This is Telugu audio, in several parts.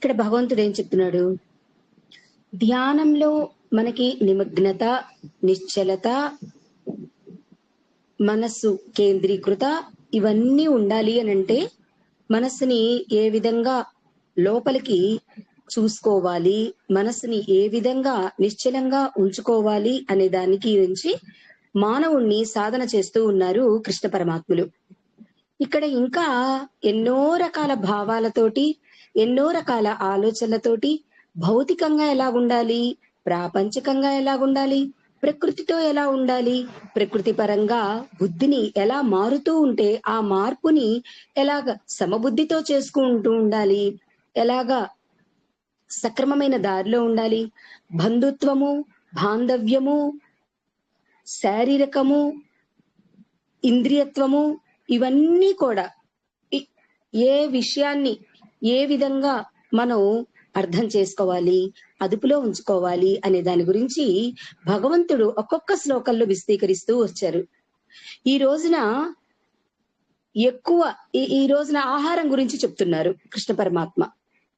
ఇక్కడ భగవంతుడు ఏం చెప్తున్నాడు? ధ్యానంలో మనకి నిమగ్నత నిశ్చలత మనస్సు కేంద్రీకృత ఇవన్నీ ఉండాలి అని అంటే మనస్సుని ఏ విధంగా లోపలికి చూసుకోవాలి మనస్సుని ఏ విధంగా నిశ్చలంగా ఉంచుకోవాలి అనే దానికి గురించి మానవుణ్ణి సాధన చేస్తూ ఉన్నారు కృష్ణ పరమాత్ములు. ఇక్కడ ఇంకా ఎన్నో రకాల భావాలతోటి ఎన్నో రకాల ఆలోచనలతోటి భౌతికంగా ఎలా ఉండాలి? ప్రాపంచికంగా ఎలా ఉండాలి? ప్రకృతితో ఎలా ఉండాలి? ప్రకృతి పరంగా బుద్ధిని ఎలా మారుతూ ఉంటే ఆ మార్పుని ఎలాగ సమబుద్ధితో చేసుకుంటూ ఉండాలి? ఎలాగా సక్రమమైన దారిలో ఉండాలి? బంధుత్వము బాంధవ్యము శారీరకము ఇంద్రియత్వము ఇవన్నీ కూడా ఏ విషయాన్ని ఏ విధంగా మనం అర్థం చేసుకోవాలి అదుపులో ఉంచుకోవాలి అనే దాని గురించి భగవంతుడు ఒక్కొక్క శ్లోకంలో విస్తీకరిస్తూ వచ్చారు. ఈ రోజున ఎక్కువ ఈ రోజున ఆహారం గురించి చెప్తున్నారు కృష్ణ పరమాత్మ.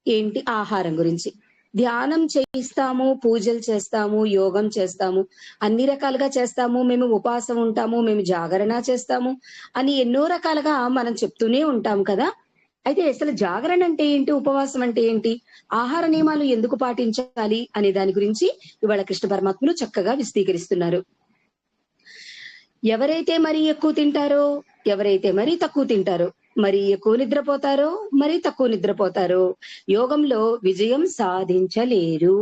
ఏంటి ఆహారం గురించి? ధ్యానం చేయిస్తాము పూజలు చేస్తాము యోగం చేస్తాము అన్ని రకాలుగా చేస్తాము మేము ఉపాసం ఉంటాము మేము జాగరణ చేస్తాము అని ఎన్నో రకాలుగా మనం చెప్తూనే ఉంటాం కదా. అయితే అసలు జాగరణ అంటే ఏంటి? ఉపవాసం అంటే ఏంటి? ఆహార నియమాలు ఎందుకు పాటించాలి అనే దాని గురించి ఇవాళ కృష్ణ పరమాత్ములు చక్కగా విశదీకరిస్తున్నారు. ఎవరైతే మరీ ఎక్కువ తింటారో ఎవరైతే మరీ తక్కువ తింటారో మరి ఎక్కువ నిద్రపోతారో మరి తక్కువ నిద్రపోతారో యోగంలో విజయం సాధించలేరు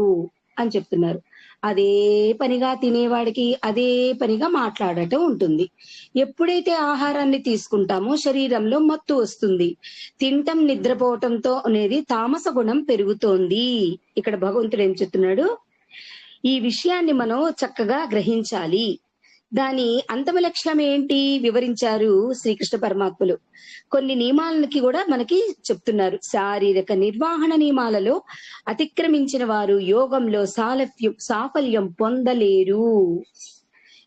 అని చెప్తున్నారు. అదే పనిగా తినేవాడికి అదే పనిగా మాట్లాడటం ఉంటుంది. ఎప్పుడైతే ఆహారాన్ని తీసుకుంటామో శరీరంలో మత్తు వస్తుంది. తింటం నిద్రపోవటంతో అనేది తామస గుణం పెరుగుతోంది. ఇక్కడ భగవంతుడు ఏం చెప్తున్నాడు? ఈ విషయాన్ని మనం చక్కగా గ్రహించాలి. దాని అంతమ లక్ష్యం ఏంటి వివరించారు శ్రీకృష్ణ పరమాత్ములు. కొన్ని నియమాలకి కూడా మనకి చెప్తున్నారు. శారీరక నిర్వహణ నియమాలలో అతిక్రమించిన వారు యోగంలో సాలఫ్యం సాఫల్యం పొందలేరు.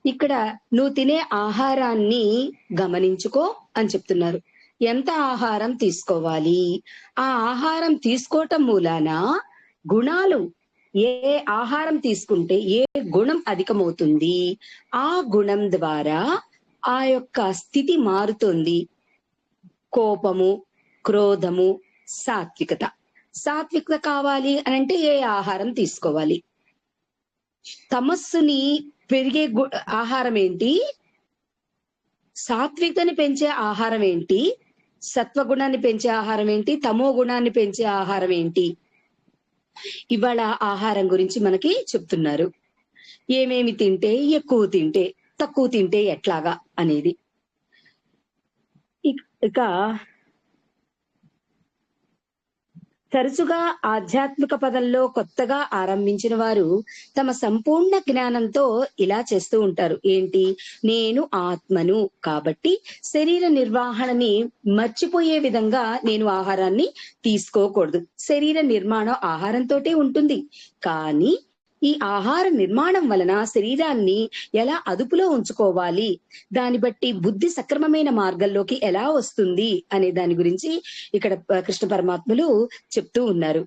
ఇక్కడ నువ్వు తినే ఆహారాన్ని గమనించుకో అని చెప్తున్నారు. ఎంత ఆహారం తీసుకోవాలి? ఆ ఆహారం తీసుకోవటం మూలాన గుణాలు ఏ ఆహారం తీసుకుంటే ఏ గుణం అధికమవుతుంది? ఆ గుణం ద్వారా ఆ యొక్క స్థితి మారుతుంది. కోపము క్రోధము సాత్వికత. సాత్వికత కావాలి అని అంటే ఏ ఆహారం తీసుకోవాలి? తమస్సుని పెరిగే గు- ఆహారం ఏంటి? సాత్వికతని పెంచే ఆహారం ఏంటి? సత్వగుణాన్ని పెంచే ఆహారం ఏంటి? తమో గుణాన్ని పెంచే ఆహారం ఏంటి? ఇవాళ ఆహారం గురించి మనకి చెప్తున్నారు. ఏమేమి తింటే ఎక్కువ తింటే తక్కువ తింటే ఎట్లాగా అనేది. ఇక- ఇక తరచుగా ఆధ్యాత్మిక పదంలో కొత్తగా ఆరంభించిన వారు తమ సంపూర్ణ జ్ఞానంతో ఇలా చేస్తూ ఉంటారు. ఏంటి? నేను ఆత్మను. కాబట్టి శరీర నిర్వహణని మర్చిపోయే విధంగా నేను ఆహారాన్ని తీసుకోకూడదు. శరీర నిర్మాణం ఆహారంతోటే ఉంటుంది. కానీ ఈ ఆహార నిర్మాణం వలన శరీరాన్ని ఎలా అదుపులో ఉంచుకోవాలి? దాన్ని బట్టి బుద్ధి సక్రమమైన మార్గంలోకి ఎలా వస్తుంది? అనే దాని గురించి ఇక్కడ కృష్ణ పరమాత్ములు చెప్తూ ఉన్నారు.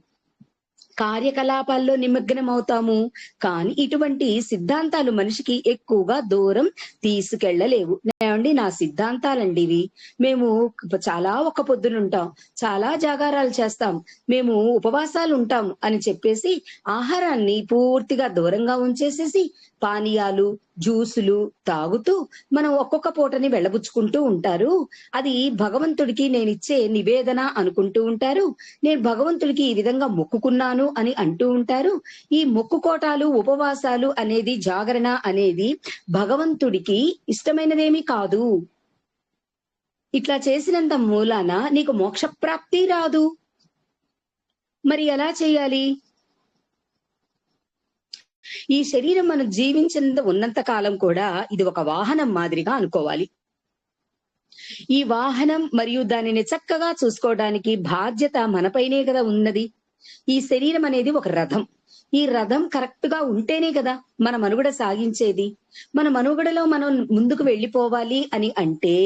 కార్యకలాపాల్లో నిమగ్నం అవుతాము కానీ ఇటువంటి సిద్ధాంతాలు మనిషికి ఎక్కువగా దూరం తీసుకెళ్ళలేవు ఏమండి? నా సిద్ధాంతాలండి ఇవి. మేము చాలా ఒక పొద్దునుంటాం చాలా జాగారాలు చేస్తాం. మేము ఉపవాసాలు ఉంటాం అని చెప్పేసి ఆహారాన్ని పూర్తిగా దూరంగా ఉంచేసేసి పానీయాలు జ్యూసులు తాగుతూ మనం ఒక్కొక్క పూటని వెళ్ళబుచ్చుకుంటూ ఉంటారు. అది భగవంతుడికి నేను ఇచ్చే నివేదన అనుకుంటూ ఉంటారు. నేను భగవంతుడికి ఈ విధంగా మొక్కుకున్నాను అని అంటూ ఉంటారు. ఈ మొక్కుకోటాలు ఉపవాసాలు అనేది జాగరణ అనేది భగవంతుడికి ఇష్టమైనదేమీ కాదు. ఇట్లా చేసినంత మూలాన నీకు మోక్ష ప్రాప్తి రాదు. మరి ఎలా చేయాలి? ఈ శరీరం మనం జీవించినంత ఉన్నంత కాలం కూడా ఇది ఒక వాహనం మాదిరిగా అనుకోవాలి. ఈ వాహనం మరియు దానిని చక్కగా చూసుకోవడానికి బాధ్యత మనపైనే కదా ఉన్నది. ఈ శరీరం అనేది ఒక రథం. ఈ రథం కరెక్ట్గా ఉంటేనే కదా మన మనుగడ సాగించేది. మన మనుగడలో మనం ముందుకు వెళ్ళిపోవాలి అని అంటే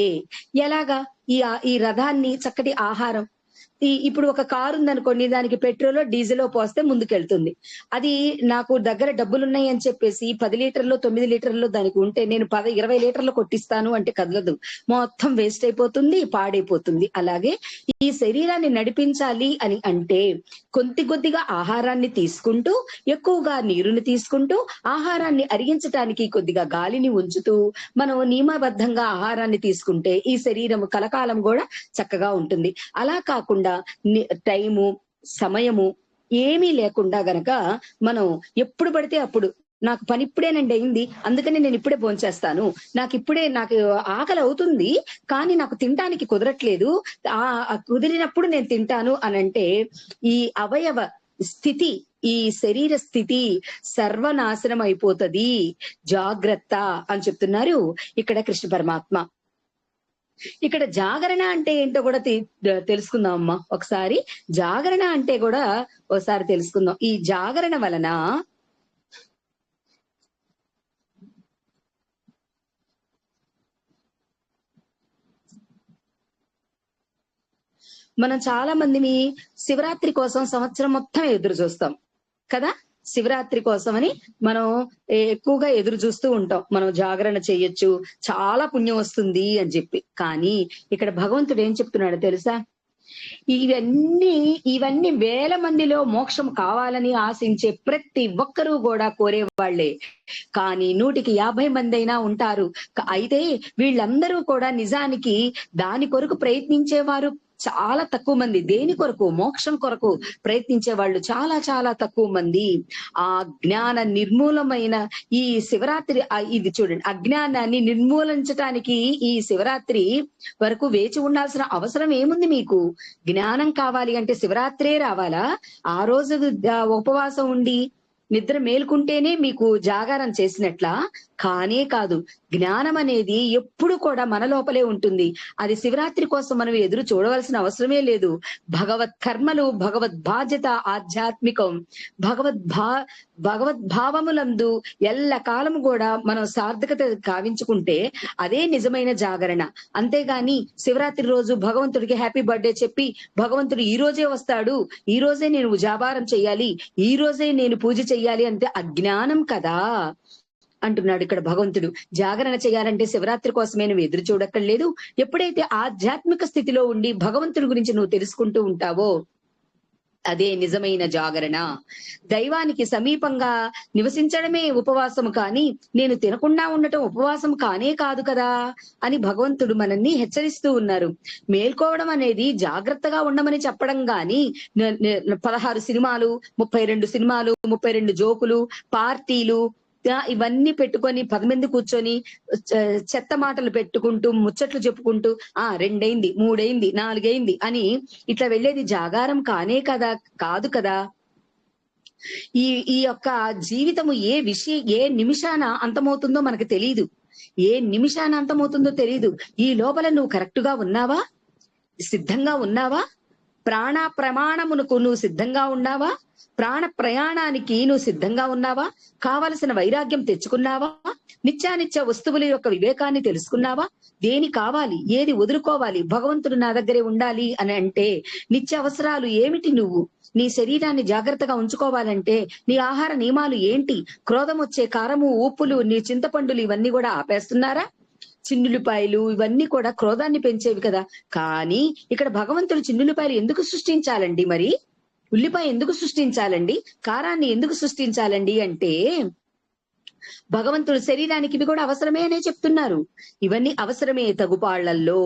ఎలాగా? ఈ ఈ రథాన్ని చక్కటి ఆహారం ఈ ఇప్పుడు ఒక కారు ఉందనుకోండి దానికి పెట్రోల్ డీజిల్ పోస్తే ముందుకెళ్తుంది. అది నాకు దగ్గర డబ్బులు ఉన్నాయి అని చెప్పేసి పది లీటర్లు తొమ్మిది లీటర్లు దానికి ఉంటే నేను పద ఇరవై లీటర్లు కొట్టిస్తాను అంటే కదలదు. మొత్తం వేస్ట్ అయిపోతుంది పాడైపోతుంది. అలాగే ఈ శరీరాన్ని నడిపించాలి అని అంటే కొద్ది కొద్దిగా ఆహారాన్ని తీసుకుంటూ ఎక్కువగా నీరుని తీసుకుంటూ ఆహారాన్ని అరిగించటానికి కొద్దిగా గాలిని ఉంచుతూ మనం నియమబద్ధంగా ఆహారాన్ని తీసుకుంటే ఈ శరీరం కలకాలం కూడా చక్కగా ఉంటుంది. అలా కాకుండా లేకుండా టైము సమయము ఏమీ లేకుండా గనక మనం ఎప్పుడు పడితే అప్పుడు నాకు పని ఇప్పుడేనండి అయింది అందుకని నేను ఇప్పుడే భోంచేస్తాను నాకు ఇప్పుడే నాకు ఆకలి అవుతుంది కానీ నాకు తినడానికి కుదరట్లేదు ఆ కుదిరినప్పుడు నేను తింటాను అని అంటే ఈ అవయవ స్థితి ఈ శరీర స్థితి సర్వనాశనం అయిపోతది. జాగ్రత్త అని చెప్తున్నారు ఇక్కడ కృష్ణ పరమాత్మ. ఇక్కడ జాగరణ అంటే ఏంటో కూడా తెలుసుకుందాం అమ్మా. ఒకసారి జాగరణ అంటే కూడా ఒకసారి తెలుసుకుందాం. ఈ జాగరణ వలన మనం చాలా మందిని శివరాత్రి కోసం సంవత్సరం మొత్తం ఎదురు చూస్తాం. కదా? శివరాత్రి కోసమని మనం ఎక్కువగా ఎదురు చూస్తూ ఉంటాం. మనం జాగరణ చేయొచ్చు చాలా పుణ్యం వస్తుంది అని చెప్పి. కానీ ఇక్కడ భగవంతుడు ఏం చెప్తున్నాడు తెలుసా? ఇవన్నీ ఇవన్నీ వేల మందిలో మోక్షం కావాలని ఆశించే ప్రతి ఒక్కరూ కూడా కోరేవాళ్ళే. కానీ నూటికి యాభై మంది అయినా ఉంటారు. అయితే వీళ్ళందరూ కూడా నిజానికి దాని కొరకు ప్రయత్నించేవారు చాలా తక్కువ మంది. దేని కొరకు? మోక్షం కొరకు ప్రయత్నించే వాళ్ళు చాలా చాలా తక్కువ మంది. ఆ జ్ఞాన నిర్మూలమైన ఈ శివరాత్రి ఇది చూడండి. అజ్ఞానాన్ని నిర్మూలించటానికి ఈ శివరాత్రి వరకు వేచి ఉండాల్సిన అవసరం ఏముంది మీకు? జ్ఞానం కావాలి అంటే శివరాత్రే రావాలా? ఆ రోజు ఉపవాసం ఉండి నిద్ర మేలుకుంటేనే మీకు జాగారం చేసినట్లా? కానే కాదు. జ్ఞానం అనేది ఎప్పుడు కూడా మన లోపలే ఉంటుంది. అది శివరాత్రి కోసం మనం ఎదురు చూడవలసిన అవసరమే లేదు. భగవత్ కర్మలు భగవద్ బాధ్యత ఆధ్యాత్మికం. భగవద్ భా భగవద్ భావములందు ఎల్ల కాలం కూడా మనం సార్థకత కావించుకుంటే అదే నిజమైన జాగరణ. అంతేగాని శివరాత్రి రోజు భగవంతుడికి హ్యాపీ బర్త్డే చెప్పి భగవంతుడు ఈ రోజే వస్తాడు ఈ రోజే నేను జాబారం చెయ్యాలి ఈ రోజే నేను పూజ చెయ్యాలి అంటే అజ్ఞానం కదా అంటున్నాడు ఇక్కడ భగవంతుడు. జాగరణ చేయాలంటే శివరాత్రి కోసమే నువ్వు ఎదురు చూడక్కర్లేదు. ఎప్పుడైతే ఆధ్యాత్మిక స్థితిలో ఉండి భగవంతుడి గురించి నువ్వు తెలుసుకుంటూ ఉంటావో అదే నిజమైన జాగరణ. దైవానికి సమీపంగా నివసించడమే ఉపవాసం కాని నేను తినకుండా ఉండటం ఉపవాసం కానే కాదు కదా అని భగవంతుడు మనల్ని హెచ్చరిస్తూ ఉన్నారు. మేల్కోవడం అనేది జాగ్రత్తగా ఉండమని చెప్పడం గాని పదహారు సినిమాలు ముప్పై రెండు సినిమాలు ముప్పై రెండు జోకులు పార్టీలు ఇవన్నీ పెట్టుకొని పది మంది కూర్చొని చెత్త మాటలు పెట్టుకుంటూ ముచ్చట్లు చెప్పుకుంటూ ఆ రెండైంది మూడైంది నాలుగైంది అని ఇట్లా వెళ్ళేది జాగారం కానే కదా కాదు కదా. ఈ ఈ యొక్క జీవితము ఏ విషయ ఏ నిమిషాన అంతమవుతుందో మనకు తెలియదు ఏ నిమిషాన అంతమవుతుందో తెలియదు ఈ లోపల నువ్వు కరెక్ట్గా ఉన్నావా? సిద్ధంగా ఉన్నావా? ప్రాణ ప్రమాణమునకు నువ్వు సిద్ధంగా ఉన్నావా? ప్రాణ ప్రయాణానికి నువ్వు సిద్ధంగా ఉన్నావా? కావలసిన వైరాగ్యం తెచ్చుకున్నావా? నిత్యానిత్య వస్తువుల యొక్క వివేకాన్ని తెలుసుకున్నావా? దేని కావాలి? ఏది వదులుకోవాలి? భగవంతుడు నా దగ్గరే ఉండాలి అని అంటే నిత్య అవసరాలు ఏమిటి నువ్వు? నీ శరీరాన్ని జాగ్రత్తగా ఉంచుకోవాలంటే నీ ఆహార నియమాలు ఏంటి? క్రోధం వచ్చే కారము ఉప్పులు నీ చింతపండులు ఇవన్నీ కూడా ఆపేస్తున్నారా? చిన్నులపాయలు ఇవన్నీ కూడా క్రోధాన్ని పెంచేవి కదా. కానీ ఇక్కడ భగవంతుడు చిన్నులపాయలు ఎందుకు సృష్టించాలండి మరి? ఉల్లిపాయ ఎందుకు సృష్టించాలండి? కారాన్ని ఎందుకు సృష్టించాలండి అంటే భగవంతుడు శరీరానికి ఇవి కూడా అవసరమే అనే చెప్తున్నారు. ఇవన్నీ అవసరమే తగుపాళ్ళల్లో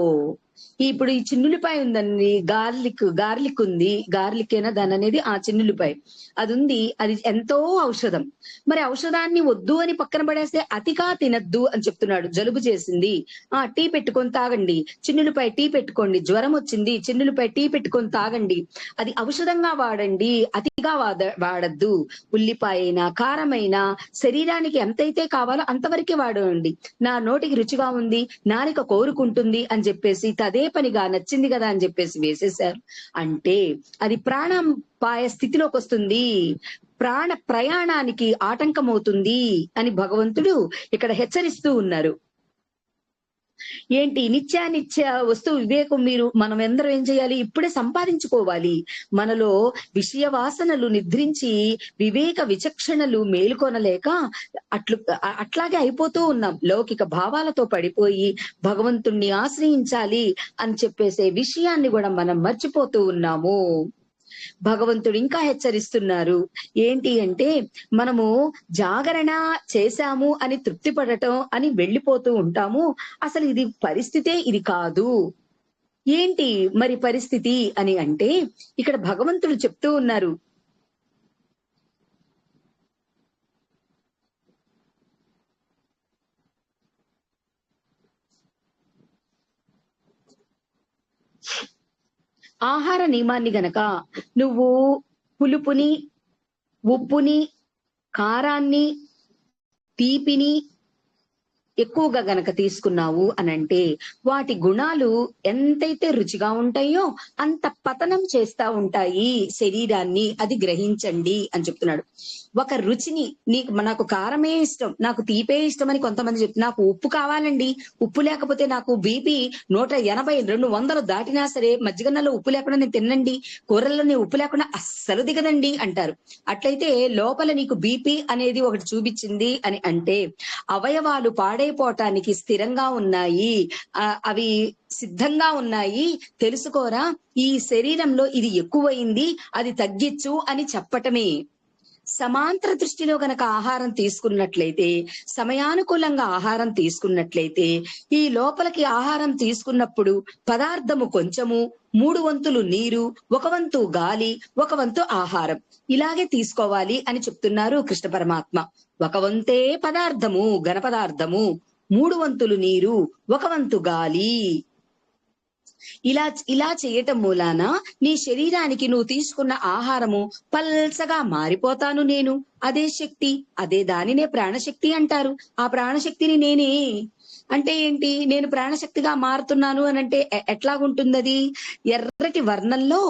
ఇప్పుడు ఈ చిన్నులిపాయ ఉందండి గార్లిక్ గార్లిక్ ఉంది గార్లిక్ అయినా దాని అనేది ఆ చిన్నులిపాయ. అది ఉంది అది ఎంతో ఔషధం. మరి ఔషధాన్ని వద్దు అని పక్కన పడేస్తే అతిగా తినద్దు అని చెప్తున్నాడు జలుబు చేసింది. ఆ టీ పెట్టుకొని తాగండి. చిన్నులపై టీ పెట్టుకోండి జ్వరం వచ్చింది చిన్నులపై టీ పెట్టుకొని తాగండి. అది ఔషధంగా వాడండి అతిగా వాడ వాడద్దు. ఉల్లిపాయైనా కారమైనా శరీరానికి ఎంతైతే కావాలో అంతవరకే వాడండి. నా నోటికి రుచిగా ఉంది నాలిక కోరుకుంటుంది అని చెప్పేసి అదే పనిగా నచ్చింది కదా అని చెప్పేసి వేసేశారు. అంటే అది ప్రాణాపాయ స్థితిలోకి వస్తుంది. ప్రాణ ప్రయాణానికి ఆటంకం అవుతుంది అని భగవంతుడు ఇక్కడ హెచ్చరిస్తూ ఉన్నారు. ఏంటి నిత్యానిత్య వస్తువు వివేకం మీరు మనం ఎందరం ఏం చేయాలి? ఇప్పుడే సంపాదించుకోవాలి. మనలో విషయ వాసనలు నిద్రించి వివేక విచక్షణలు మేలుకొనలేక అట్లు అట్లాగే అయిపోతూ ఉన్నాం. లౌకిక భావాలతో పడిపోయి భగవంతుణ్ణి ఆశ్రయించాలి అని చెప్పేసే విషయాన్ని కూడా మనం మర్చిపోతూ ఉన్నాము. భగవంతుడు ఇంకా హెచ్చరిస్తున్నారు. ఏంటి అంటే మనము జాగరణ చేశాము అని తృప్తి పడటం అని వెళ్ళిపోతూ ఉంటాము. అసలు ఇది పరిస్థితే ఇది కాదు. ఏంటి మరి పరిస్థితి అని అంటే ఇక్కడ భగవంతుడు చెప్తూ ఉన్నారు. ఆహార నియమాన్ని గనక నువ్వు పులుపుని ఉప్పుని కారాన్ని తీపిని ఎక్కువగా గనక తీసుకున్నావు అనంటే వాటి గుణాలు ఎంతైతే రుచిగా ఉంటాయో అంత పతనం చేస్తా ఉంటాయి శరీరాన్ని అది గ్రహించండి అని చెప్తున్నాడు. ఒక రుచిని నీకు నాకు కారమే ఇష్టం నాకు తీపే ఇష్టం అని కొంతమంది చెప్తు నాకు ఉప్పు కావాలండి. ఉప్పు లేకపోతే నాకు బీపీ నూట ఎనభై రెండు వందలు దాటినా సరే మజ్జిగన్నలో ఉప్పు లేకుండా నేను తినండి కూరల్లో నేను ఉప్పు లేకుండా అస్సలు దిగదండి అంటారు. అట్లయితే లోపల నీకు బీపీ అనేది ఒకటి చూపించింది అని అంటే అవయవాలు పాడైపోవటానికి స్థిరంగా ఉన్నాయి. అవి సిద్ధంగా ఉన్నాయి. తెలుసుకోరా? ఈ శరీరంలో ఇది ఎక్కువైంది అది తగ్గించు అని చెప్పటమే. సమాంతర దృష్టిలో గనక ఆహారం తీసుకున్నట్లయితే సమయానుకూలంగా ఆహారం తీసుకున్నట్లయితే ఈ లోపలికి ఆహారం తీసుకున్నప్పుడు పదార్థము కొంచెము మూడు వంతులు నీరు ఒక వంతు గాలి ఒక వంతు ఆహారం. ఇలాగే తీసుకోవాలి అని చెప్తున్నారు కృష్ణ పరమాత్మ. ఒక వంతే పదార్థము ఘన పదార్థము. మూడు వంతులు నీరు ఒక వంతు గాలి. ఇలా ఇలా చేయటం మూలాన నీ శరీరానికి నువ్వు తీసుకున్న ఆహారము పల్సగా మారిపోతాను నేను. అదే శక్తి అదే దానినే ప్రాణశక్తి అంటారు. ఆ ప్రాణశక్తిని నేనే అంటే ఏంటి? నేను ప్రాణశక్తిగా మారుతున్నాను అని అంటే ఎట్లాగుంటుంది అది ఎర్రటి వర్ణంలో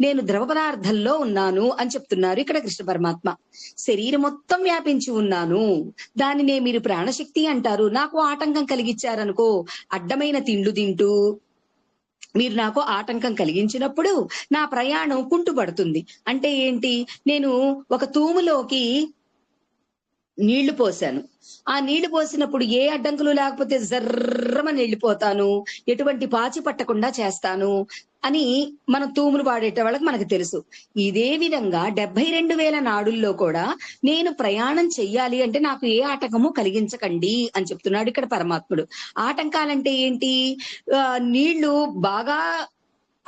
నేను ద్రవ పదార్థంలో ఉన్నాను అని చెప్తున్నారు ఇక్కడ కృష్ణ పరమాత్మ. శరీరం మొత్తం వ్యాపించి ఉన్నాను. దానినే మీరు ప్రాణశక్తి అంటారు. నాకు ఆటంకం కలిగించారనుకో అడ్డమైన తిండ్లు తింటూ మీరు నాకు ఆటంకం కలిగించినప్పుడు నా ప్రయాణం కుంటుపడుతుంది. అంటే ఏంటి? నేను ఒక తూములోకి నీళ్ళు పోసాను. ఆ నీళ్ళు పోసినప్పుడు ఏ అడ్డంకులు లేకపోతే జర్రమని వెళ్ళిపోతాను ఎటువంటి పాచి పట్టకుండా చేస్తాను అని మనం తూములు పాడేట వాళ్ళకి మనకు తెలుసు. ఇదే విధంగా డెబ్బై రెండు వేల నాడుల్లో కూడా నేను ప్రయాణం చెయ్యాలి అంటే నాకు ఏ ఆటంకము కలిగించకండి అని చెప్తున్నాడు ఇక్కడ పరమాత్ముడు. ఆటంకాలంటే ఏంటి? ఆ, నీళ్ళు బాగా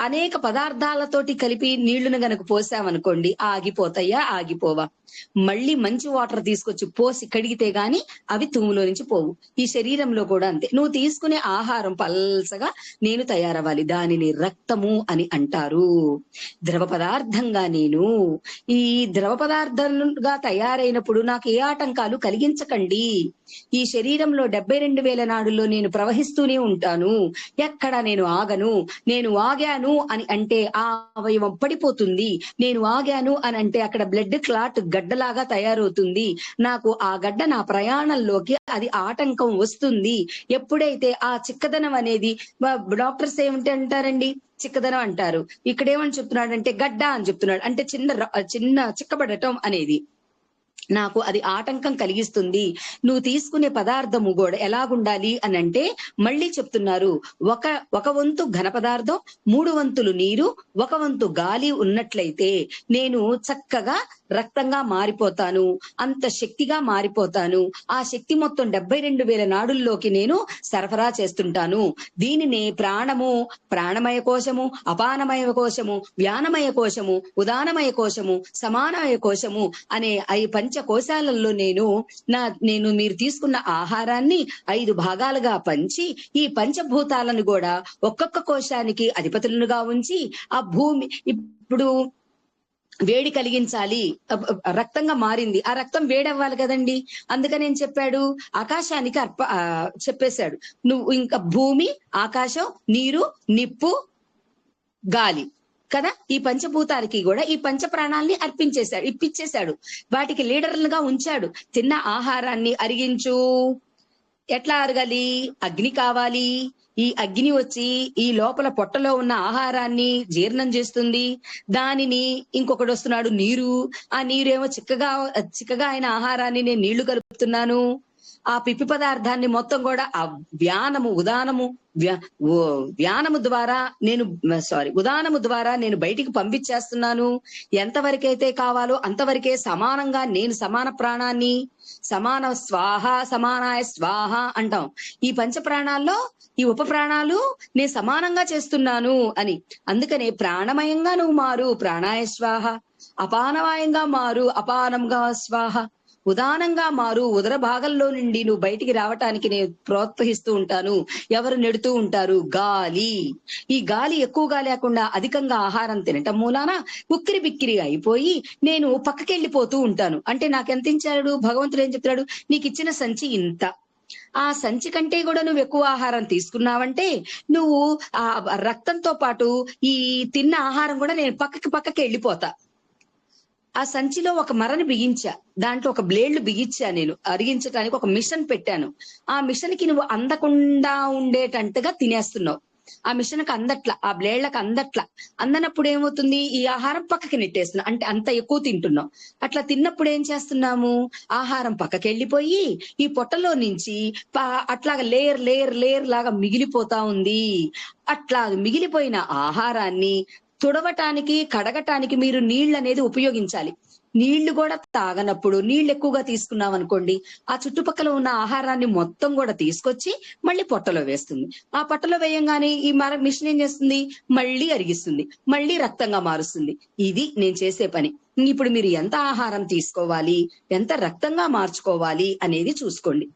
అనేక పదార్థాలతోటి కలిపి నీళ్ళను గనక పోసామనుకోండి ఆగిపోతాయా? ఆగిపోవా? మళ్ళీ మంచి వాటర్ తీసుకొచ్చి పోసి కడిగితే గాని అవి తూములో నుంచి పోవు. ఈ శరీరంలో కూడా అంతే. నువ్వు తీసుకునే ఆహారం పల్సగా నేను తయారవ్వాలి. దానిని రక్తము అని అంటారు. ద్రవ పదార్థంగా నేను ఈ ద్రవ పదార్థంగా తయారైనప్పుడు నాకు ఏ ఆటంకాలు కలిగించకండి. ఈ శరీరంలో డెబ్బై రెండు వేల నాడుల్లో నేను ప్రవహిస్తూనే ఉంటాను. ఎక్కడ నేను ఆగను? నేను ఆగాను అని అంటే ఆ అవయవం పడిపోతుంది. నేను ఆగాను అని అంటే అక్కడ బ్లడ్ క్లాట్ గడ్డలాగా తయారవుతుంది. నాకు ఆ గడ్డ నా ప్రయాణంలోకి అది ఆటంకం వస్తుంది. ఎప్పుడైతే ఆ చిక్కదనం అనేది డాక్టర్స్ ఏమిటి అంటారండి చిక్కదనం అంటారు. ఇక్కడ ఏమని చెప్తున్నాడు అంటే గడ్డ అని చెప్తున్నాడు. అంటే చిన్న చిన్న చిక్కబడటం అనేది. నాకు అది ఆటంకం కలిగిస్తుంది. నువ్వు తీసుకునే పదార్థము కూడా ఎలాగుండాలి అని అంటే మళ్ళీ చెప్తున్నారు. ఒక ఒక వంతు ఘన పదార్థం మూడు వంతులు నీరు ఒక వంతు గాలి ఉన్నట్లయితే నేను చక్కగా రక్తంగా మారిపోతాను అంత శక్తిగా మారిపోతాను. ఆ శక్తి మొత్తం డెబ్బై రెండు వేల నాడుల్లోకి నేను సరఫరా చేస్తుంటాను. దీనిని ప్రాణము ప్రాణమయ కోశము అపానమయ కోశము వ్యానమయ కోశము ఉదానమయ కోశము సమానమయ కోశము అనే ఐ పంచ కోశాలలో నేను నా నేను మీరు తీసుకున్న ఆహారాన్ని ఐదు భాగాలుగా పంచి ఈ పంచభూతాలను కూడా ఒక్కొక్క కోశానికి అధిపతులుగా ఉంచి ఆ భూమి ఇప్పుడు వేడి కలిగించాలి. రక్తంగా మారింది. ఆ రక్తం వేడవ్వాలి కదండి. అందుకని ఏం చెప్పాడు? ఆకాశానికి అర్ప చెప్పేశాడు. నువ్వు ఇంకా భూమి ఆకాశం నీరు నిప్పు గాలి కదా? ఈ పంచభూతాలకి కూడా ఈ పంచ ప్రాణాల్ని అర్పించేశాడు ఇప్పించేశాడు వాటికి లీడర్లుగా ఉంచాడు. తిన్న ఆహారాన్ని అరిగించు. ఎట్లా అరగాలి? అగ్ని కావాలి. ఈ అగ్ని వచ్చి ఈ లోపల పొట్టలో ఉన్న ఆహారాన్ని జీర్ణం చేస్తుంది. దానిని ఇంకొకడు వస్తున్నాడు నీరు ఆ నీరేమో చిక్కగా చిక్కగా అయిన ఆహారాన్ని నేను నీళ్ళు కలుపుతున్నాను. ఆ పిప్పి పదార్థాన్ని మొత్తం కూడా ఆ వ్యానము ఉదానము వ్యానము ద్వారా నేను సారీ ఉదానము ద్వారా నేను బయటికి పంపించేస్తున్నాను. ఎంతవరకైతే కావాలో అంతవరకే సమానంగా నేను సమాన ప్రాణాన్ని సమాన స్వాహ సమానాయ స్వాహ అంటాం. ఈ పంచ ప్రాణాల్లో ఈ ఉప ప్రాణాలు నేను సమానంగా చేస్తున్నాను అని. అందుకనే ప్రాణమయంగా నువ్వు మారు ప్రాణాయ స్వాహ అపానవాయంగా మారు అపానంగా స్వాహ. ఉదానంగా మారు ఉదర భాగంలో నుండి నువ్వు బయటికి రావటానికి నేను ప్రోత్సహిస్తూ ఉంటాను. ఎవరు నెడుతూ ఉంటారు? గాలి. ఈ గాలి ఎక్కువగా లేకుండా అధికంగా ఆహారం తినటం మూలాన ఉక్కిరి బిక్కిరి అయిపోయి నేను పక్కకెళ్ళిపోతూ ఉంటాను. అంటే నాకెంత ఇచ్చాడు భగవంతుడు ఏం చెప్తున్నాడు? నీకు ఇచ్చిన సంచి ఇంత. ఆ సంచి కంటే కూడా నువ్వు ఎక్కువ ఆహారం తీసుకున్నావంటే నువ్వు ఆ రక్తంతో పాటు ఈ తిన్న ఆహారం కూడా నేను పక్కకి పక్కకి వెళ్ళిపోతా ఆ సంచిలో ఒక మరని బిగించా. దాంట్లో ఒక బ్లేడ్లు బిగించా నేను. అరిగించడానికి ఒక మిషన్ పెట్టాను. ఆ మిషన్కి నువ్వు అందకుండా ఉండేటట్టుగా తినేస్తున్నావు. ఆ మిషన్కి అందట్లా ఆ బ్లేడ్లకు అందట్లా. అందనప్పుడు ఏమవుతుంది? ఈ ఆహారం పక్కకి నెట్టేస్తున్నావు అంటే అంత ఎక్కువ తింటున్నావు. అట్లా తిన్నప్పుడు ఏం చేస్తున్నాము? ఆహారం పక్కకి వెళ్ళిపోయి ఈ పొట్టలో నుంచి అట్లాగా లేయర్ లేయర్ లేయర్ లాగా మిగిలిపోతా ఉంది. అట్లా మిగిలిపోయిన ఆహారాన్ని తుడవటానికి కడగటానికి మీరు నీళ్ళు అనేది ఉపయోగించాలి. నీళ్ళు కూడా తాగనప్పుడు నీళ్ళు ఎక్కువగా తీసుకున్నాం అనుకోండి ఆ చుట్టుపక్కల ఉన్న ఆహారాన్ని మొత్తం కూడా తీసుకొచ్చి మళ్ళీ పొట్టలో వేస్తుంది. ఆ పొట్టలో వేయంగానే ఈ మర మిషన్ ఏం చేస్తుంది? మళ్ళీ అరిగిస్తుంది. మళ్ళీ రక్తంగా మారుస్తుంది. ఇది నేను చేసే పని. ఇప్పుడు మీరు ఎంత ఆహారం తీసుకోవాలి? ఎంత రక్తంగా మార్చుకోవాలి అనేది చూసుకోండి.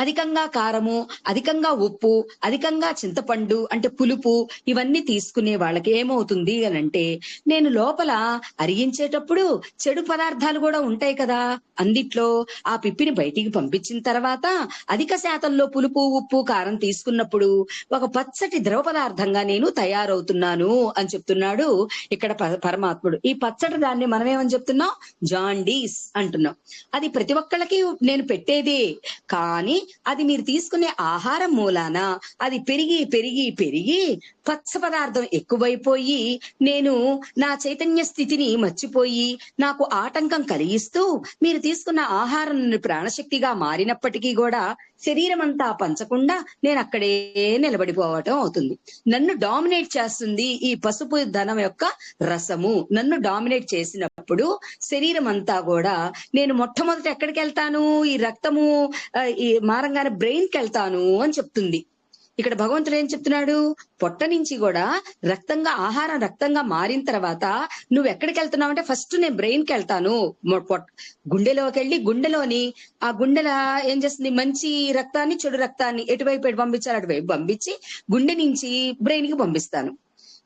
అధికంగా కారము అధికంగా ఉప్పు అధికంగా చింతపండు అంటే పులుపు ఇవన్నీ తీసుకునే వాళ్ళకి ఏమవుతుంది అని అంటే నేను లోపల అరిగించేటప్పుడు చెడు పదార్థాలు కూడా ఉంటాయి కదా. అందిట్లో ఆ పిప్పిని బయటికి పంపించిన తర్వాత అధిక శాతంలో పులుపు ఉప్పు కారం తీసుకున్నప్పుడు ఒక పచ్చటి ద్రవ పదార్థంగా నేను తయారవుతున్నాను అని చెప్తున్నాడు ఇక్కడ పరమాత్ముడు. ఈ పచ్చటి దాన్ని మనం ఏమని చెప్తున్నాం? జాండీస్ అంటున్నాం. అది ప్రతి ఒక్కళ్ళకి నేను పెట్టేదే. కానీ అది మీరు తీసుకునే ఆహారం మూలాన అది పెరిగి పెరిగి పెరిగి పచ్చ పదార్థం ఎక్కువైపోయి నేను నా చైతన్య స్థితిని మర్చిపోయి నాకు ఆటంకం కలిగిస్తూ మీరు తీసుకున్న ఆహారం ప్రాణశక్తిగా మారినప్పటికీ కూడా శరీరం అంతా పంచకుండా నేను అక్కడే నిలబడిపోవటం అవుతుంది. నన్ను డామినేట్ చేస్తుంది ఈ పసుపు ధనం యొక్క రసము. నన్ను డామినేట్ చేసినప్పుడు శరీరం అంతా కూడా నేను మొట్టమొదట ఎక్కడికి వెళ్తాను ఈ రక్తము ఈ మారంగానే బ్రెయిన్కి వెళ్తాను అని చెప్తుంది. ఇక్కడ భగవంతుడు ఏం చెప్తున్నాడు? పొట్ట నుంచి కూడా రక్తంగా ఆహారం రక్తంగా మారిన తర్వాత నువ్వు ఎక్కడికి వెళ్తున్నావు అంటే ఫస్ట్ నేను బ్రెయిన్కి వెళ్తాను గుండెలోకి వెళ్ళి గుండెలోని ఆ గుండెల ఏం చేస్తుంది? మంచి రక్తాన్ని చెడు రక్తాన్ని ఎటువైపు ఎటు పంపించాలి అటువైపు పంపించి గుండె నుంచి బ్రెయిన్కి పంపిస్తాను.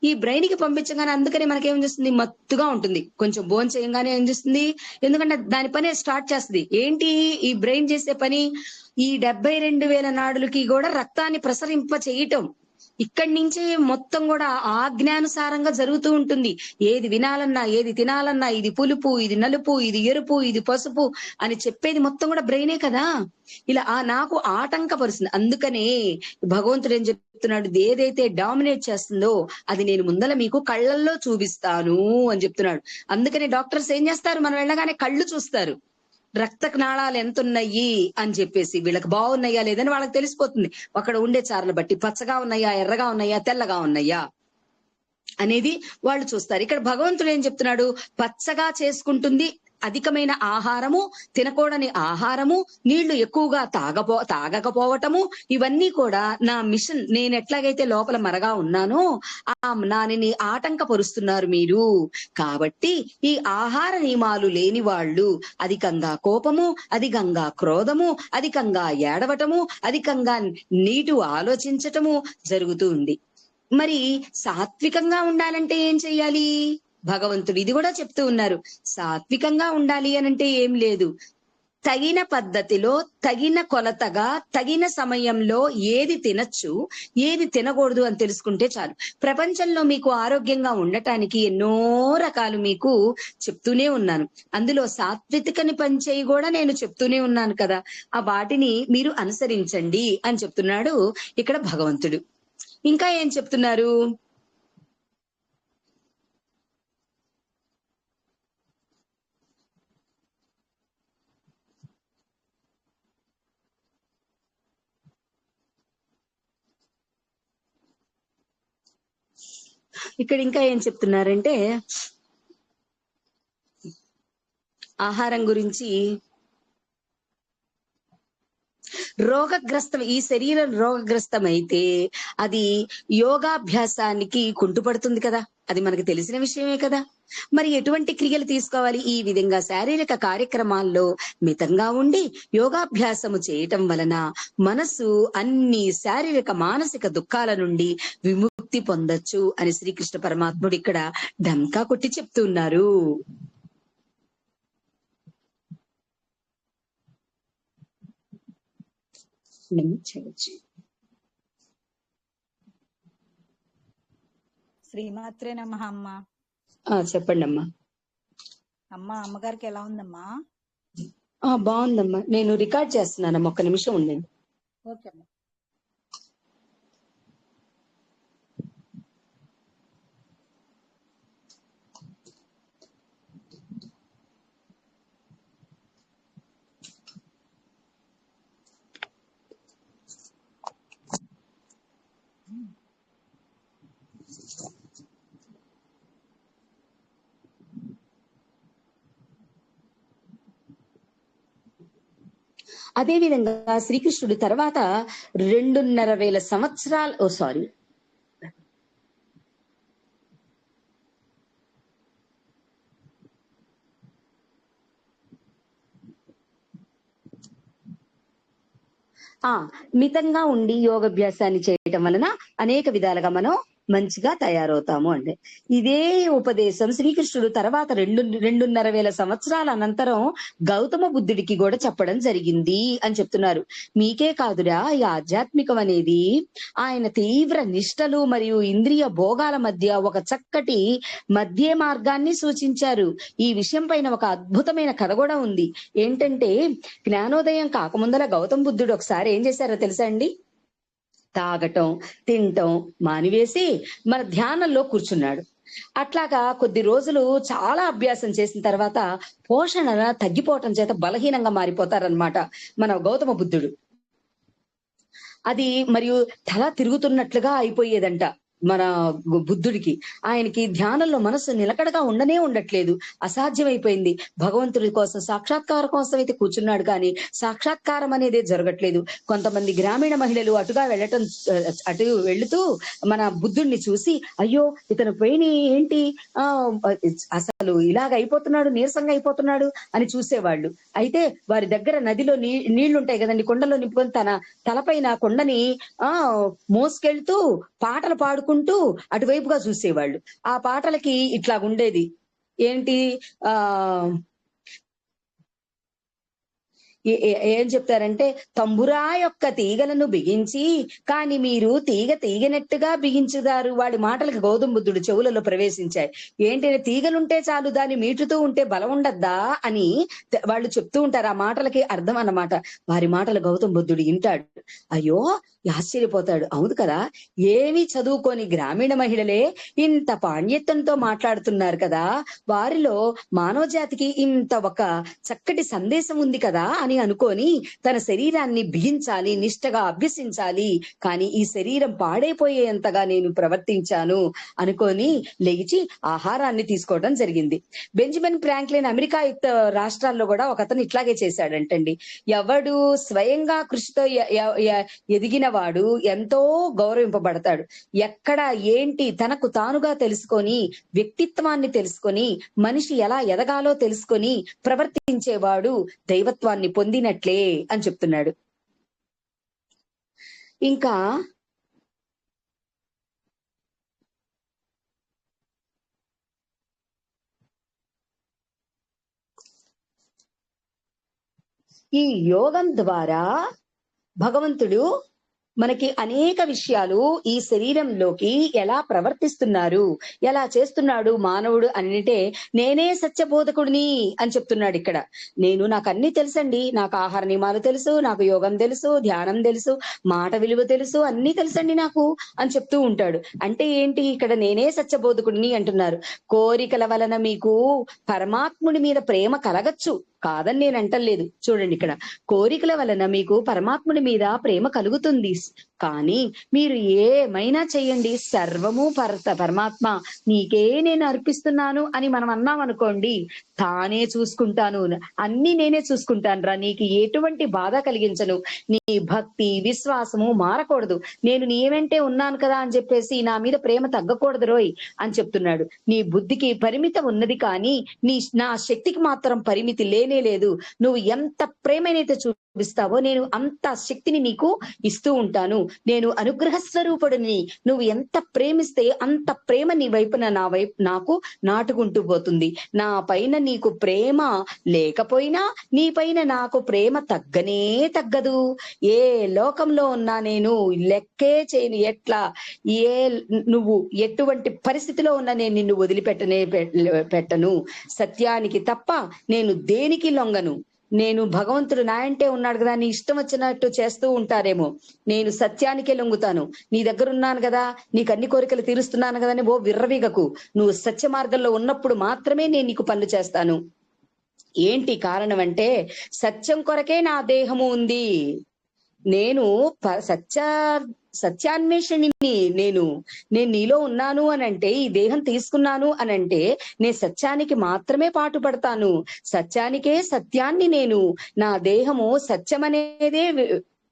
ఈ బ్రెయిన్కి పంపించగానే అందుకనే మనకి ఏం చేస్తుంది? మత్తుగా ఉంటుంది. కొంచెం బోన్ చేయంగానే ఏం చేస్తుంది? ఎందుకంటే దాని పని స్టార్ట్ చేస్తుంది. ఏంటి? ఈ బ్రెయిన్ చేసే పని ఈ డెబ్బై రెండు వేల నాడులకి కూడా రక్తాన్ని ప్రసరింప చేయటం ఇక్కడి నుంచే మొత్తం కూడా ఆజ్ఞానుసారంగా జరుగుతూ ఉంటుంది. ఏది వినాలన్నా ఏది తినాలన్నా ఇది పులుపు ఇది నలుపు ఇది ఎరుపు ఇది పసుపు అని చెప్పేది మొత్తం కూడా బ్రెయినే కదా. ఇలా ఆ నాకు ఆటంకపరుస్తుంది. అందుకనే భగవంతుడు ఏం చెప్తున్నాడు? ఇది ఏదైతే డామినేట్ చేస్తుందో అది నేను ముందల మీకు కళ్ళల్లో చూపిస్తాను అని చెప్తున్నాడు. అందుకనే డాక్టర్స్ ఏం చేస్తారు? మనం వెళ్ళగానే కళ్ళు చూస్తారు. రక్త నాళాలు ఎంత ఉన్నాయి అని చెప్పేసి వీళ్ళకి బాగున్నాయా లేదని వాళ్ళకి తెలిసిపోతుంది. అక్కడ ఉండే చారలు బట్టి పచ్చగా ఉన్నాయా ఎర్రగా ఉన్నాయా తెల్లగా ఉన్నాయా అనేది వాళ్ళు చూస్తారు. ఇక్కడ భగవంతుడు ఏం చెప్తున్నాడు? పచ్చగా చేసుకుంటుంది అధికమైన ఆహారము తినకూడని ఆహారము నీళ్ళు ఎక్కువగా తాగపో తాగకపోవటము ఇవన్నీ కూడా నా మిషన్. నేను ఎట్లాగైతే లోపల మరగా ఉన్నానో ఆ నాని ఆటంకపరుస్తున్నారు మీరు. కాబట్టి ఈ ఆహార నియమాలు లేని వాళ్ళు అధికంగా కోపము అధికంగా క్రోధము అధికంగా ఏడవటము అధికంగా నీటు ఆలోచించటము జరుగుతూ ఉంది. మరి సాత్వికంగా ఉండాలంటే ఏం చెయ్యాలి భగవంతుడు ఇది కూడా చెప్తూ ఉన్నారు. సాత్వికంగా ఉండాలి అనంటే ఏం లేదు. తగిన పద్ధతిలో తగిన కొలతగా తగిన సమయంలో ఏది తినచ్చు ఏది తినకూడదు అని తెలుసుకుంటే చాలు. ప్రపంచంలో మీకు ఆరోగ్యంగా ఉండటానికి ఎన్నో రకాలు మీకు చెప్తూనే ఉన్నాను. అందులో సాత్వికని పంచేయి కూడా నేను చెప్తూనే ఉన్నాను కదా. ఆ వాటిని మీరు అనుసరించండి అని చెప్తున్నాడు ఇక్కడ భగవంతుడు. ఇంకా ఏం చెప్తున్నారు? ఇక్కడ ఇంకా ఏం చెప్తున్నారంటే ఆహారం గురించి రోగగ్రస్తం ఈ శరీరం రోగగ్రస్తం అయితే అది యోగాభ్యాసానికి కుంటుపడుతుంది కదా. అది మనకు తెలిసిన విషయమే కదా. మరి ఎటువంటి క్రియలు తీసుకోవాలి? ఈ విధంగా శారీరక కార్యక్రమాల్లో మితంగా ఉండి యోగాభ్యాసము చేయటం వలన మనసు అన్ని శారీరక మానసిక దుఃఖాల నుండి విముక్తి పొందొచ్చు అని శ్రీకృష్ణ పరమాత్ముడు ఇక్కడ డంకా కొట్టి చెప్తున్నారు. శ్రీమాత్రే నమ అమ్మ. చెప్పండి అమ్మా అమ్మ అమ్మగారికి ఎలా ఉందమ్మా? ఆ బాగుందమ్మా. నేను రికార్డ్ చేస్తున్నానమ్మా. ఒక్క నిమిషం ఉండండి. ఓకే అమ్మా. అదే విధంగా శ్రీకృష్ణుడు తర్వాత రెండున్నర వేల సంవత్సరాలు ఓ సారీ. ఆ మితంగా ఉండి యోగాభ్యాసాన్ని చేయటం వలన అనేక విధాలుగా మనం మంచిగా తయారవుతాము అండి. ఇదే ఉపదేశం శ్రీకృష్ణుడు తర్వాత రెండు రెండున్నర వేల సంవత్సరాల అనంతరం గౌతమ బుద్ధుడికి కూడా చెప్పడం జరిగింది అని చెప్తున్నారు. మీకే కాదురా ఈ ఆధ్యాత్మికం అనేది ఆయన తీవ్ర నిష్టలు మరియు ఇంద్రియ భోగాల మధ్య ఒక చక్కటి మధ్య మార్గాన్ని సూచించారు. ఈ విషయం పైన ఒక అద్భుతమైన కథ కూడా ఉంది. ఏంటంటే జ్ఞానోదయం కాకముందల గౌతమ బుద్ధుడు ఒకసారి ఏం చేశారో తెలుసా అండి? తాగటం తినటం మానివేసి మన ధ్యానంలో కూర్చున్నాడు. అట్లాగా కొద్ది రోజులు చాలా అభ్యాసం చేసిన తర్వాత పోషణ తగ్గిపోవటం చేత బలహీనంగా మారిపోతారనమాట మన గౌతమ బుద్ధుడు. అది మరియు తల తిరుగుతున్నట్లుగా అయిపోయేదంట. మన బుద్ధుడికి. ఆయనకి ధ్యానంలో మనసు నిలకడగా ఉండనే ఉండట్లేదు. అసాధ్యమైపోయింది. భగవంతుడి కోసం సాక్షాత్కారం కోసం అయితే కూర్చున్నాడు కానీ సాక్షాత్కారం అనేది జరగట్లేదు. కొంతమంది గ్రామీణ మహిళలు అటుగా వెళ్ళటం అటు వెళుతూ మన బుద్ధుడిని చూసి అయ్యో ఇతను పోయిన ఏంటి? ఆ అసలు ఇలాగ అయిపోతున్నాడు నీరసంగా అయిపోతున్నాడు అని చూసేవాళ్ళు. అయితే వారి దగ్గర నదిలో నీ నీళ్ళు ఉంటాయి కదండి కొండలో నింపుకొని తన తలపైన కొండని ఆ మోసుకెళ్తూ పాటలు పాడు పాడుకుంటూ అటువైపుగా చూసేవాళ్ళు. ఆ పాటలకి ఇట్లా ఉండేది ఏంటి? ఆ ఏం చెప్తారంటే తంబురా యొక్క తీగలను బిగించి కాని మీరు తీగ తీగనట్టుగా బిగించుదారు. వాడి మాటలకు గౌతమ బుద్ధుడు చెవులలో ప్రవేశించాయి. ఏంటి తీగలుంటే చాలు దాన్ని మీటుతూ ఉంటే బలం ఉండద్దా అని వాళ్ళు చెప్తూ ఉంటారు. ఆ మాటలకి అర్థం అన్నమాట. వారి మాటలు గౌతమ బుద్ధుడు వింటాడు. అయ్యో ఆశ్చర్యపోతాడు. అవును కదా ఏమీ చదువుకొని గ్రామీణ మహిళలే ఇంత పాండిత్యంతో మాట్లాడుతున్నారు కదా. వారిలో మానవ జాతికి ఇంత ఒక చక్కటి సందేశం ఉంది కదా అని అనుకొని తన శరీరాన్ని బిగించాలి నిష్టగా అభ్యసించాలి. కానీ ఈ శరీరం పాడైపోయేంతగా నేను ప్రవర్తించాను అనుకొని లేచి ఆహారాన్ని తీసుకోవడం జరిగింది. బెంజమిన్ ఫ్రాంక్లిన్ అమెరికా యుక్త రాష్ట్రాల్లో కూడా ఒక అతను ఇట్లాగే చేశాడంటండి. ఎవడు స్వయంగా కృషితో ఎదిగిన వాడు ఎంతో గౌరవింపబడతాడు. ఎక్కడ ఏంటి తనకు తానుగా తెలుసుకొని వ్యక్తిత్వాన్ని తెలుసుకొని మనిషి ఎలా ఎదగాలో తెలుసుకొని ప్రవర్తించేవాడు దైవత్వాన్ని పొందినట్లే అని చెప్తున్నాడు. ఇంకా ఈ యోగం ద్వారా భగవంతుడు మనకి అనేక విషయాలు ఈ శరీరంలోకి ఎలా ప్రవర్తిస్తున్నారు ఎలా చేస్తున్నాడు మానవుడు అంటే నేనే సత్యబోధకుడిని అని చెప్తున్నాడు ఇక్కడ. నేను నాకు అన్ని తెలుసండి. నాకు ఆహార నియమాలు తెలుసు నాకు యోగం తెలుసు ధ్యానం తెలుసు మాట విలువ తెలుసు అన్ని తెలుసండి నాకు అని చెప్తూ ఉంటాడు. అంటే ఏంటి? ఇక్కడ నేనే సత్యబోధకుడిని అంటున్నారు. కోరికల వలన మీకు పరమాత్ముడి మీద ప్రేమ కలగచ్చు. కాదని నేను అంటలేదు. చూడండి ఇక్కడ కోరికల వలన మీకు పరమాత్ముడి మీద ప్రేమ కలుగుతుంది. కానీ మీరు ఏమైనా చెయ్యండి సర్వము పరత పరమాత్మ నీకే నేను అర్పిస్తున్నాను అని మనం అన్నాం అనుకోండి తానే చూసుకుంటాను. అన్ని నేనే చూసుకుంటాను రా. నీకు ఎటువంటి బాధ కలిగించను. నీ భక్తి విశ్వాసము మారకూడదు. నేను నీ వెంటే ఉన్నాను కదా అని చెప్పేసి నా మీద ప్రేమ తగ్గకూడదు రోయ్ అని చెప్తున్నాడు. నీ బుద్ధికి పరిమితం ఉన్నది కానీ నీ నా శక్తికి మాత్రం పరిమితి లేనే లేదు. నువ్వు ఎంత ప్రేమనైతే చూపిస్తావో నేను అంత శక్తిని నీకు ఇస్తూ ఉంటాను. నేను అనుగ్రహ స్వరూపుడిని నువ్వు ఎంత ప్రేమిస్తే అంత ప్రేమ నీ వైపున నా వైపు నాకు నాటుకుంటూ పోతుంది. నా పైన నీకు ప్రేమ లేకపోయినా నీ పైన నాకు ప్రేమ తగ్గనే తగ్గదు. ఏ లోకంలో ఉన్నా నేను లెక్కే చేయను. ఎట్లా? ఏ నువ్వు ఎటువంటి పరిస్థితిలో ఉన్నా నేను నిన్ను వదిలిపెట్టనే పె- పెట్టను. సత్యానికి తప్ప నేను దేనికి లొంగను? నేను భగవంతుడు నా అంటే ఉన్నాడు కదా నీ ఇష్టం వచ్చినట్టు చేస్తూ ఉంటారేమో. నేను సత్యానికే లొంగుతాను. నీ దగ్గర ఉన్నాను కదా నీకు అన్ని కోరికలు తీరుస్తున్నాను కదా అని ఓ విర్రవీగకు. నువ్వు సత్య మార్గంలో ఉన్నప్పుడు మాత్రమే నేను నీకు పనులు చేస్తాను. ఏంటి కారణం అంటే సత్యం కొరకే నా దేహము ఉంది. నేను సత్య సత్యాన్వేషణిని నేను నేను నీలో ఉన్నాను అని అంటే ఈ దేహం తీసుకున్నాను అని అంటే నేను సత్యానికి మాత్రమే పాటుపడతాను సత్యానికే సత్యాన్ని నేను. నా దేహము సత్యం అనేదే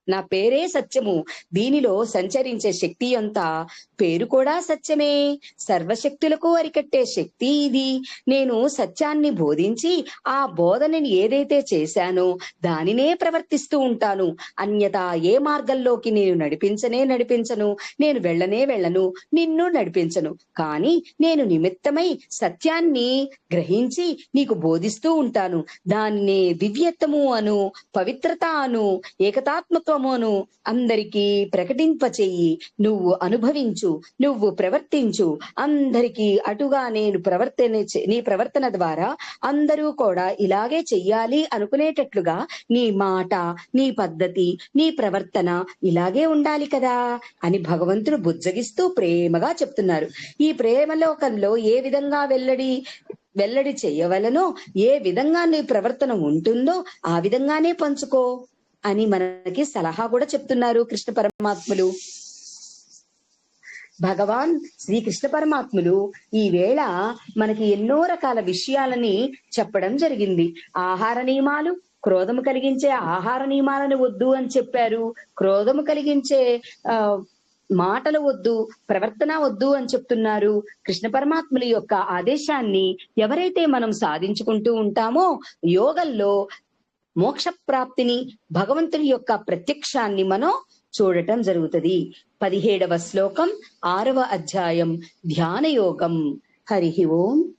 నా పేరే సత్యము. దీనిలో సంచరించే శక్తి అంతా పేరు కూడా సత్యమే. సర్వశక్తులకు అరికట్టే శక్తి ఇది. నేను సత్యాన్ని బోధించి ఆ బోధనని ఏదైతే చేశానో దానినే ప్రవర్తిస్తూ ఉంటాను. అన్యత ఏ మార్గంలోకి నేను నడిపించనే నడిపించను. నేను వెళ్ళనే వెళ్ళను. నిన్ను నడిపించను. కానీ నేను నిమిత్తమై సత్యాన్ని గ్రహించి నీకు బోధిస్తూ ఉంటాను. దాన్నే దివ్యత్వము అను పవిత్రత అను ఏకతాత్మత్వం అను అందరికీ ప్రకటింపచేయి. నువ్వు అనుభవించు నువ్వు ప్రవర్తించు. అందరికీ అటుగా నేను ప్రవర్తన నీ ప్రవర్తన ద్వారా అందరూ కూడా ఇలాగే చెయ్యాలి అనుకునేటట్లుగా నీ మాట నీ పద్ధతి నీ ప్రవర్తన ఇలాగే ఉండాలి కదా అని భగవంతుడు బుజ్జగిస్తూ ప్రేమగా చెప్తున్నారు. ఈ ప్రేమలోకంలో ఏ విధంగా వెల్లడి వెల్లడి చేయవలనో ఏ విధంగా నీ ప్రవర్తన ఉంటుందో ఆ విధంగానే పంచుకో. అని మనకి సలహా కూడా చెప్తున్నారు కృష్ణ పరమాత్ములు. భగవాన్ శ్రీకృష్ణ పరమాత్ములు ఈ వేళ మనకి ఎన్నో రకాల విషయాలని చెప్పడం జరిగింది. ఆహార నియమాలు క్రోధము కలిగించే ఆహార నియమాలను వద్దు అని చెప్పారు. క్రోధము కలిగించే ఆ మాటలు వద్దు ప్రవర్తన వద్దు అని చెప్తున్నారు. కృష్ణ పరమాత్ముల యొక్క ఆదేశాన్ని ఎవరైతే మనం సాధించుకుంటూ ఉంటామో యోగంలో మోక్ష ప్రాప్తిని భగవంతుని యొక్క ప్రత్యక్షాన్ని మనం చూడటం జరుగుతుంది. పదిహేడవ శ్లోకం ఆరవ అధ్యాయం ధ్యాన యోగం హరి ఓం.